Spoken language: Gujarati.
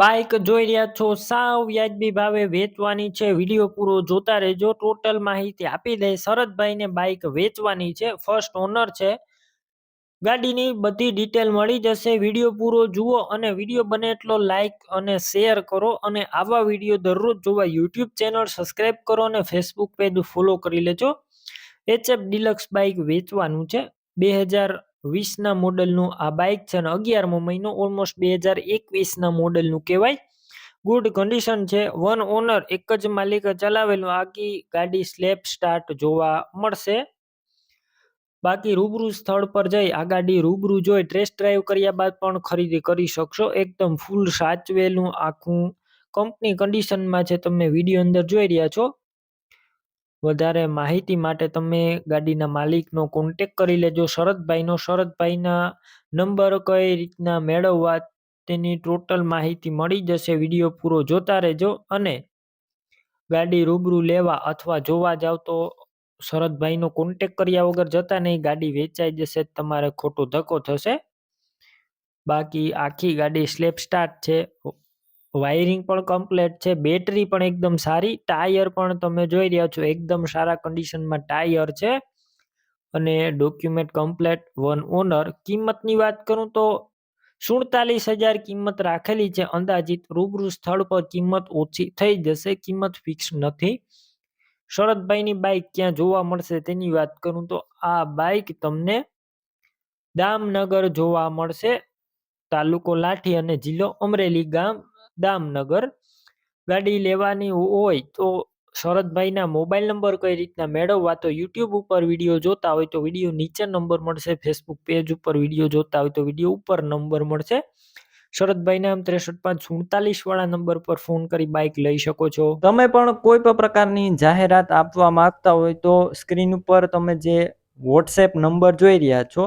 બાઈક જોઈ રહ્યા છો, સાવ વ્યાજબી ભાવે વેચવાની છે, વીડિયો પૂરો જોતા રહેજો, ટોટલ માહિતી આપી દે, શરદભાઈને બાઈક વેચવાની છે ફર્સ્ટ ઓનર છે. ગાડીની બધી ડિટેલ મળી જશે, વીડિયો પૂરો જુઓ અને વીડિયો બને એટલો લાઈક અને શેર કરો અને આવા વીડિયો દરરોજ જોવા યુટ્યુબ ચેનલ સબસ્ક્રાઈબ કરો અને ફેસબુક પેજ ફોલો કરી લેજો. એચએફ ડિલક્સ બાઇક વેચવાનું છે, બે હજાર વીસના મોડલનું આ બાઇક છે અને અગિયારમો મહિનો ઓલમોસ્ટ બે હજાર એકવીસના મોડલનું કહેવાય. ગુડ કન્ડિશન છે. વન ઓનર એક જ માલિકે ચલાવેલું. આખી ગાડી સ્લેપ સ્ટાર્ટ જોવા મળશે. બાકી રૂબરૂ સ્થળ પર જઈ આ ગાડી રૂબરૂ જોઈ ટેસ્ટ ડ્રાઈવ કર્યા બાદ પણ ખરીદી કરી શકશો. એકદમ ફૂલ સાચવેલું આખું કંપની કન્ડિશનમાં છે. તમે વીડિયો અંદર જોઈ રહ્યા છો. વધારે માહિતી માટે તમે ગાડીના માલિકનો કોન્ટેક કરી લેજો. શરદભાઈનો શરદભાઈના નંબર કઈ રીતના મેળવવા તેની ટોટલ માહિતી મળી જશે. વીડિયો પૂરો જોતા રહેજો અને ગાડી રૂબરૂ લેવા અથવા જોવા જાવ તો શરદભાઈનો કોન્ટેક કર્યા વગર જતા નહીં. ગાડી વેચાઈ જશે, તમારે ખોટો ધક્કો થશે. બાકી આખી ગાડી સ્લેપ સ્ટાર્ટ છે. વાયરિંગ પણ કમ્પ્લેટ છે બેટરી પણ એકદમ સારી, ટાયર પણ તમે જોઈ રહ્યા છો, એકદમ સારા કન્ડિશનમાં ટાયર છે. અને ડોક્યુમેન્ટ કમ્પ્લેટ વન ઓનર કિંમતની વાત કરું તો સુડતાલીસ હજાર કિંમત રાખેલી છે, અંદાજિત રૂબરૂ સ્થળ પર કિંમત ઓછી થઈ જશે, કિંમત ફિક્સ નથી. શરદભાઈની બાઇક ક્યાં જોવા મળશે તેની વાત કરું તો આ બાઇક તમને દામનગર જોવા મળશે, તાલુકો લાઠી અને જિલ્લો અમરેલી ગામ દામનગર ગાડી લેવાની હોય તો શરદભાઈના મોબાઈલ નંબર કઈ રીતના મેળવવા? તો યુટ્યુબ ઉપર વીડિયો જોતા હોય તો વીડિયો નીચે નંબર મળશે, ફેસબુક પેજ ઉપર વીડિયો જોતા હોય તો વીડિયો ઉપર નંબર મળશે. શરદભાઈના આમ ત્રેસઠ પાંચ સુડતાલીસ વાળા નંબર પર ફોન કરી બાઇક લઈ શકો છો. તમે પણ કોઈ પણ પ્રકારની જાહેરાત આપવા માંગતા હોય તો સ્ક્રીન ઉપર તમે જે વોટ્સએપ નંબર જોઈ રહ્યા છો